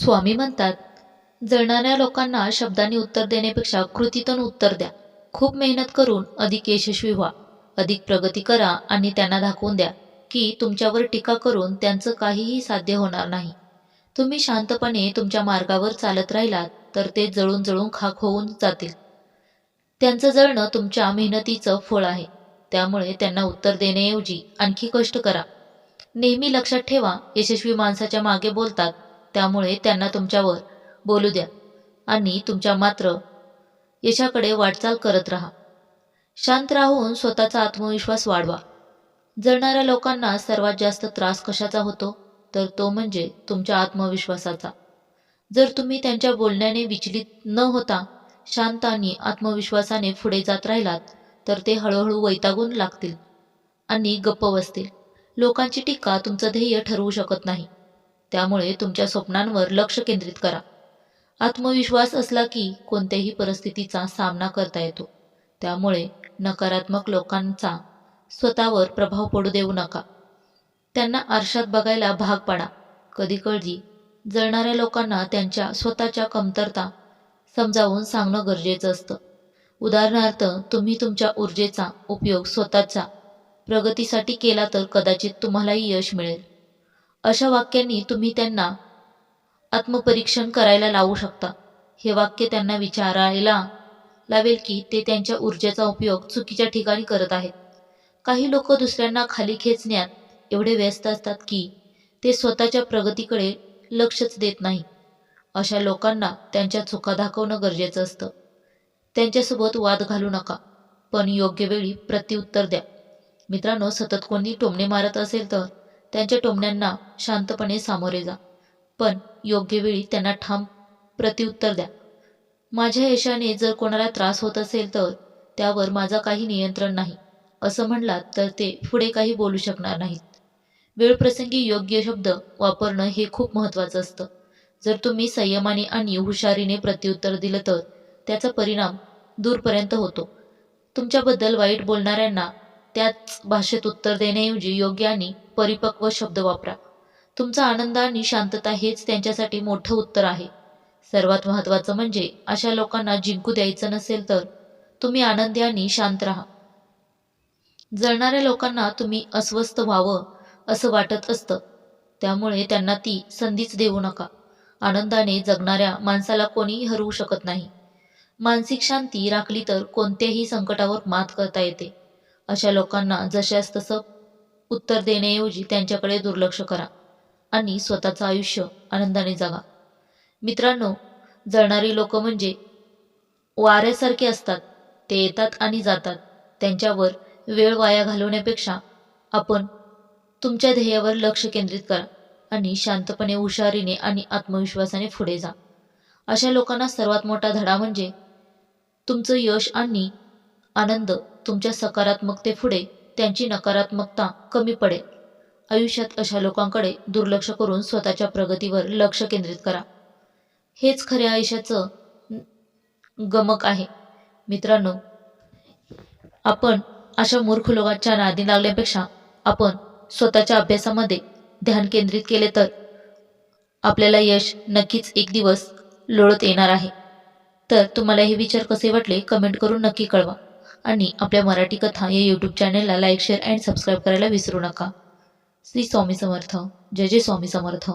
स्वामी म्हणतात जळणाऱ्या लोकांना शब्दांनी उत्तर देण्यापेक्षा कृतीतून उत्तर द्या. खूप मेहनत करून अधिक यशस्वी व्हा. अधिक प्रगती करा आणि त्यांना दाखवून द्या की तुमच्यावर टीका करून त्यांचं काहीही साध्य होणार नाही. तुम्ही शांतपणे तुमच्या मार्गावर चालत राहिलात तर ते जळून जळून खाक होऊन जातील. त्यांचं जळणं तुमच्या मेहनतीचं फळ आहे. त्यामुळे त्यांना उत्तर देण्याऐवजी आणखी कष्ट करा. नेहमी लक्षात ठेवा यशस्वी माणसाच्या मागे बोलतात त्यामुळे त्यांना तुमच्यावर बोलू द्या आणि तुमच्या मात्र यशाकडे वाटचाल करत राहा. शांत राहून स्वतःचा आत्मविश्वास वाढवा. जळणाऱ्या लोकांना सर्वात जास्त त्रास कशाचा होतो? तर तो म्हणजे तुमच्या आत्मविश्वासाचा. जर तुम्ही त्यांच्या बोलण्याने विचलित न होता शांत आणि आत्मविश्वासाने पुढे जात राहिलात तर ते हळूहळू वैतागून लागतील आणि गप्प बसतील. लोकांची टीका तुमचं ध्येय ठरवू शकत नाही. त्यामुळे तुमच्या स्वप्नांवर लक्ष केंद्रित करा. आत्मविश्वास असला की कोणत्याही परिस्थितीचा सामना करता येतो. त्यामुळे नकारात्मक लोकांचा स्वतःवर प्रभाव पडू देऊ नका. त्यांना आरशात बघायला भाग पाडा. कधीकधी जळणाऱ्या लोकांना त्यांच्या स्वतःच्या कमतरता समजावून सांगणं गरजेचं असतं. उदाहरणार्थ तुम्ही तुमच्या ऊर्जेचा उपयोग स्वतःच्या प्रगतीसाठी केला तर कदाचित तुम्हालाही यश मिळेल. अशा वाक्यांनी तुम्ही त्यांना आत्मपरीक्षण करायला लावू शकता. हे वाक्य त्यांना विचारायला लावेल की ते त्यांच्या ऊर्जेचा उपयोग चुकीच्या ठिकाणी करत आहेत. काही लोक दुसऱ्यांना खाली खेचण्यात एवढे व्यस्त असतात की ते स्वतःच्या प्रगतीकडे लक्षच देत नाही. अशा लोकांना त्यांच्या चुका दाखवणं गरजेचं असतं. त्यांच्यासोबत वाद घालू नका पण योग्य वेळी प्रत्युत्तर द्या. मित्रांनो सतत कोणी टोमणे मारत असेल तर त्यांच्या टोमण्यांना शांतपणे सामोरे जा. पण योग्य वेळी त्यांना ठाम प्रत्युत्तर द्या. माझ्या यशाने जर कोणाला त्रास होत असेल तर त्यावर माझा काही नियंत्रण नाही असं म्हणलात तर ते पुढे काही बोलू शकणार नाहीत. वेळप्रसंगी योग्य शब्द वापरणं हे खूप महत्त्वाचं असतं. जर तुम्ही संयमाने आणि हुशारीने प्रत्युत्तर दिलं तर त्याचा परिणाम दूरपर्यंत होतो. तुमच्याबद्दल वाईट बोलणाऱ्यांना त्याच भाषेत उत्तर देण्याऐवजी योग्य आणि परिपक्व शब्द वापरा. तुमचा आनंद आणि शांतता हेच त्यांच्यासाठी मोठं उत्तर आहे. सर्वात महत्त्वाचं म्हणजे अशा लोकांना जिंकू द्यायचं नसेल तर तुम्ही आनंदी आणि शांत राहा. जळणाऱ्या लोकांना तुम्ही अस्वस्थ व्हावं असं वाटत असतं. त्यामुळे त्यांना ती संधीच देऊ नका. आनंदाने जगणाऱ्या माणसाला कोणीही हरवू शकत नाही. मानसिक शांती राखली तर कोणत्याही संकटावर मात करता येते. अशा लोकांना जशास तसं उत्तर देण्याऐवजी त्यांच्याकडे दुर्लक्ष करा आणि स्वतःचं आयुष्य आनंदाने जगा. मित्रांनो जळणारी लोक म्हणजे वाऱ्यासारखे असतात. ते येतात आणि जातात. त्यांच्यावर वेळ वाया घालवण्यापेक्षा आपण तुमच्या ध्येयावर लक्ष केंद्रित करा आणि शांतपणे हुशारीने आणि आत्मविश्वासाने पुढे जा. अशा लोकांना सर्वात मोठा धडा म्हणजे तुमचं यश आणि आनंद तुमच्या सकारात्मकतेपुढे त्यांची नकारात्मकता कमी पडेल. आयुष्यात अशा लोकांकडे दुर्लक्ष करून स्वतःच्या प्रगतीवर लक्ष केंद्रित करा. हेच खऱ्या आयुष्याचं गमक आहे. मित्रांनो आपण अशा मूर्ख लोकांच्या नादी लागल्यापेक्षा आपण स्वतःच्या अभ्यासामध्ये ध्यान केंद्रित केले तर आपल्याला यश नक्कीच एक दिवस लोळत येणार आहे. तर तुम्हाला हे विचार कसे वाटले कमेंट करून नक्की कळवा. आणि आपल्या मराठी कथा या यूट्यूब चॅनलला लाईक शेअर अँड सबस्क्राईब करायला विसरू नका. श्री स्वामी समर्थ. जय जय स्वामी समर्थ.